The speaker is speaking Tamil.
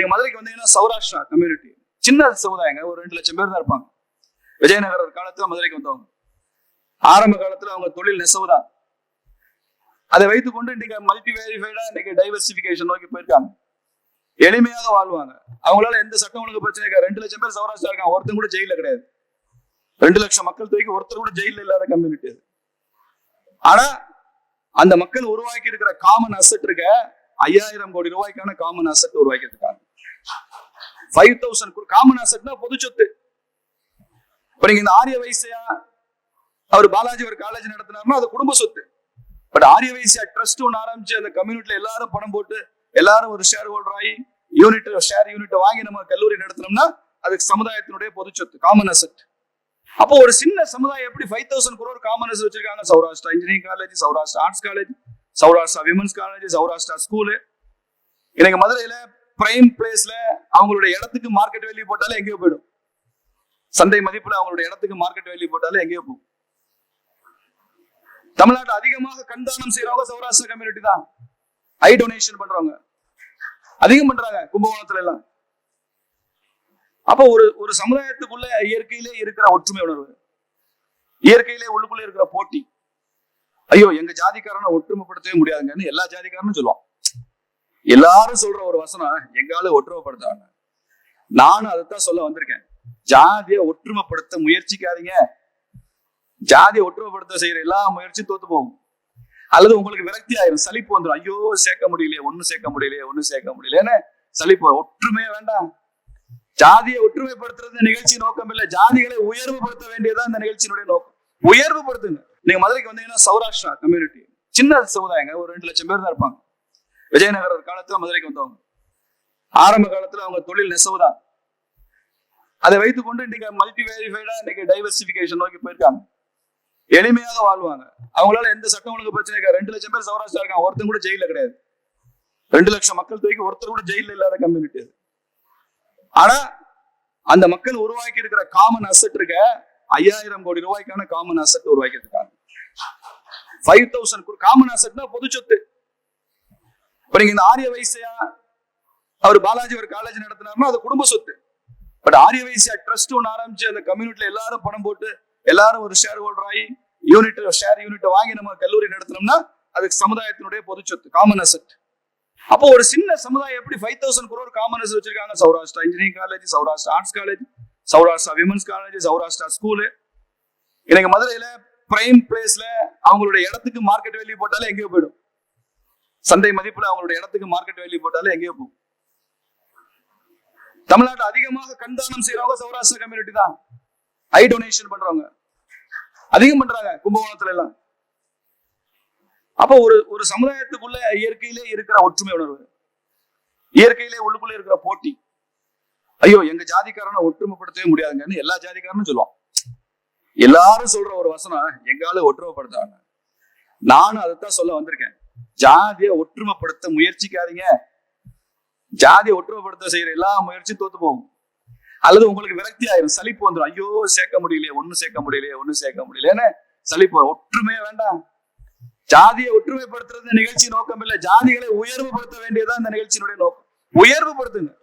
நீங்க மதுரைக்கு வந்தீங்கன்னா சௌராஷ்டிரா கம்யூனிட்டி சின்ன சமுதாயங்க ஒரு ரெண்டு லட்சம் பேர் தான் இருப்பாங்க. விஜயநகர் காலத்துல மதுரைக்கு வந்தவங்க. ஆரம்ப காலத்துல அவங்க தொழில் நெசவுதான். அதை வைத்துக்கொண்டு இன்னைக்கு மல்டி வெரிஃபைடா இன்னைக்கு டைவர்சிபிகேஷன் நோக்கி போயிருக்காங்க. எளிமையாக வாழ்வாங்க. அவங்களால எந்த சட்டம் ஒழுங்கு பிரச்சனை இருக்காது. ரெண்டு லட்சம் பேர் சௌராஷ்டிரா இருக்காங்க. ஒருத்தர் கூட ஜெயில கிடையாது. ரெண்டு லட்சம் மக்கள் தொகைக்கு ஒருத்தர் கூட ஜெயில இல்லாத கம்யூனிட்டி அது. ஆனா அந்த மக்கள் உருவாக்கி இருக்கிற காமன் அசட் இருக்க ஐயாயிரம் கோடி ரூபாய்க்கான காமன் அசெட் உருவாக்கி இருக்காங்க ஃபைவ் தௌசண்ட் காமன் அசட்னா பொது சொத்து. இப்ப நீங்க இந்த ஆரிய வைசியா அவர் பாலாஜி ஒரு காலேஜ் நடத்தினாருன்னா அது குடும்ப சொத்து. பட் ஆரிய வைசியா ட்ரஸ்ட் ஒன்று ஆரம்பிச்சு அந்த கம்யூனிட்டில எல்லாரும் பணம் போட்டு எல்லாரும் ஒரு ஷேர் ஹோல்டர் ஆகி யூனிட் ஷேர் யூனிட் வாங்கி நம்ம கல்லூரி நடத்தினோம்னா அதுக்கு சமுதாயத்தினுடைய பொது சொத்து காமன் அசெட் அப்போ ஒரு சின்ன சமுதாயம் எப்படி five thousand crore common asset வச்சிருக்காங்க? Saurashtra engineering college Saurashtra arts college Saurashtra women's college Saurashtra school எனக்கு மதுரையில பிரைம் பிளேஸ்ல அவங்களுடைய இடத்துக்கு மார்க்கெட் வேல்யூ போட்டாலே எங்கேயோ போயிடும். சந்தை மதிப்புல அவங்களுடைய இடத்துக்கு மார்க்கெட் வேல்யூ போட்டாலே எங்கேயோ போகும். தமிழ்நாட்டு அதிகமாக கண்தானம் செய்யறவங்க சௌராஷ்டிர கம்யூனிட்டி தான். ஐ டொனேஷன் பண்றவங்க. அதிகம் பண்றாங்க கும்பகோணத்துல எல்லாம். அப்போ ஒரு ஒரு சமுதாயத்துக்குள்ள இயற்கையிலே இருக்கிற ஒற்றுமை உணர்வு. இயற்கையிலே உள்ளுக்குள்ள இருக்கிற போட்டி. ஐயோ எங்க ஜாதிக்காரனை ஒற்றுமைப்படுத்தவே முடியாதுங்கன்னு எல்லா ஜாதிக்காரனும் சொல்லுவான். எல்லாரும் சொல்ற ஒரு வசனம் எங்கால ஒற்றுமைப்படுத்தாங்க நானும் அதைத்தான் சொல்ல வந்திருக்கேன். ஜாதியை ஒற்றுமைப்படுத்த முயற்சிக்காதீங்க. ஜாதியை ஒற்றுமைப்படுத்த செய்யற எல்லா முயற்சியும் தோத்து போகும். அல்லது உங்களுக்கு விரக்தி ஆயிரும். சலிப்பு வந்துடும் ஐயோ சேர்க்க முடியலையே ஒண்ணு சேர்க்க முடியலையே ஒண்ணு சேர்க்க முடியலன்னு சலிப்பு வரும். ஒற்றுமையே வேண்டாம். ஜாதியை ஒற்றுமைப்படுத்துறது நிகழ்ச்சி நோக்கம் இல்ல. ஜாதிகளை உயர்வுபடுத்த வேண்டியதுதான் இந்த நிகழ்ச்சியினுடைய நோக்கம். உயர்வுபடுத்துங்க. நீங்க மதுரைக்கு வந்தீங்கன்னா சௌராஷ்டிரா கம்யூனிட்டி சின்ன சமுதாயங்க. ஒரு ரெண்டு லட்சம் பேர் தான் இருப்பாங்க. விஜயநகர் காலத்துல மதுரைக்கு வந்தவங்க. ஆரம்ப காலத்துல அவங்க தொழில் நெசவுதான். அதை வைத்துக்கொண்டு இன்னைக்கு மல்டி வெரிஃபைடா இன்னைக்கு டைவர்சிபிகேஷன் நோக்கி போயிருக்காங்க. எளிமையாக வாழ்வாங்க. அவங்களால எந்த சட்டம் ஒழுங்கு பிரச்சனை இருக்காது. ரெண்டு லட்சம் பேர் சௌராஷ்டிரா இருக்காங்க. ஒருத்தன் கூட ஜெயில கிடையாது. ரெண்டு லட்சம் மக்கள் தொகைக்கு ஒருத்தர் கூட ஜெயில இல்லாத கம்யூனிட்டி அது. ஆனா அந்த மக்கள் உருவாக்கி இருக்கிற காமன் அசெட் இருக்க ஐயாயிரம் கோடி ரூபாய்க்கான காமன் அசெட் உருவாக்கி இருக்காங்க. ஃபைவ் தௌசண்ட் காமன் அசெட்னா பொது சொத்து இப்ப நீங்க இந்த ஆரிய வைசியா அவர் பாலாஜி ஒரு காலேஜ் நடத்தினாருன்னா அது குடும்ப சொத்து. பட் ஆரிய வைசியா ட்ரஸ்ட் ஒன்று ஆரம்பிச்சு அந்த கம்யூனிட்டில எல்லாரும் பணம் போட்டு எல்லாரும் ஒரு ஷேர் ஹோல்டர் ஆகி யூனிட் ஷேர் யூனிட் வாங்கி நம்ம கல்லூரி நடத்தினோம்னா அதுக்கு சமுதாயத்தினுடைய பொது சொத்து காமன் அசெட் அப்போ ஒரு சின்ன சமுதாயம் எப்படி five thousand crore common asset வச்சிருக்காங்க? Saurashtra engineering college Saurashtra arts college Saurashtra women's college Saurashtra school எனக்கு மதுரையில பிரைம் பிளேஸ்ல அவங்களுடைய இடத்துக்கு மார்க்கெட் வேல்யூ போட்டாலே எங்கேயோ போயிடும். சந்தை மதிப்புல அவங்களோட இடத்துக்கு மார்க்கெட் வேல்யூ போட்டாலே எங்கேயோ போகும். தமிழ்நாட்டு அதிகமாக கண்தானம் செய்யறவங்க சௌராஷ்டிர கம்யூனிட்டி தான். ஐ டொனேஷன் பண்றவங்க. அதிகம் பண்றாங்க கும்பகோணத்துல எல்லாம். அப்போ ஒரு ஒரு சமுதாயத்துக்குள்ள இயற்கையிலே இருக்கிற ஒற்றுமை உணர்வு. இயற்கையிலே உள்ளுக்குள்ள இருக்கிற போட்டி. ஐயோ எங்க ஜாதிக்காரனை ஒற்றுமைப்படுத்தவே முடியாதுங்கன்னு எல்லா ஜாதிக்காரனும் சொல்லுவான். எல்லாரும் சொல்ற ஒரு வசனம் எங்கால ஒற்றுமைப்படுத்தாங்க நானும் அதைத்தான் சொல்ல வந்திருக்கேன். ஜாதியை ஒற்றுமைப்படுத்த முயற்சிக்காதீங்க. ஜாதியை ஒற்றுமைப்படுத்த செய்யற எல்லா முயற்சியும் தோத்து போகும். அல்லது உங்களுக்கு விரக்தி ஆயிரும். சலிப்பு வந்துடும் ஐயோ சேர்க்க முடியலையே ஒண்ணு சேர்க்க முடியலையே ஒண்ணு சேர்க்க முடியலையேன்னு சலிப்பு ஒற்றுமையே வேண்டாம். ஜாதியை ஒற்றுமைப்படுத்துறது நிகழ்ச்சி நோக்கம் இல்ல. ஜாதிகளை உயர்வுபடுத்த வேண்டியதுதான் இந்த நிகழ்ச்சியினுடைய நோக்கம். உயர்வுபடுத்துங்க.